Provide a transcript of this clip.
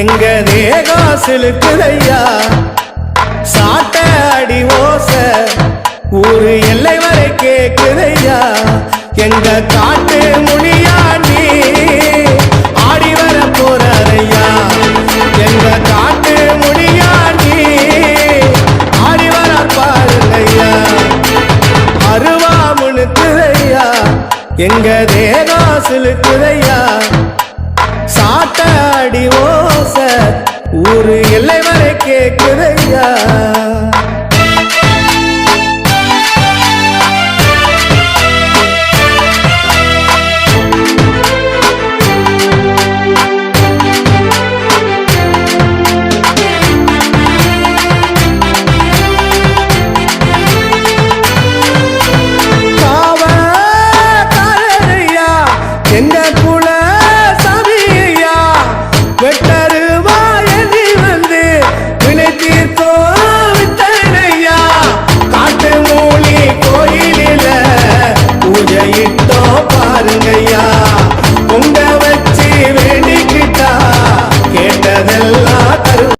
எங்க தேகம் சிலுக்குதையா? சாட்ட அடி ஓச ஒரு எல்லை வரை கேக்குதையா? எங்க காட்டு முனியாண்டி ஆடி வர போறையா எங்க காட்டு முனியாண்டி ஆடி வர பாருங்கய்யா. அருவாமுனுக்குதையா எங்க தேகம் சிலுக்குதையா? ஒரு எல்லை வரை கேக்குதையா எங்க குல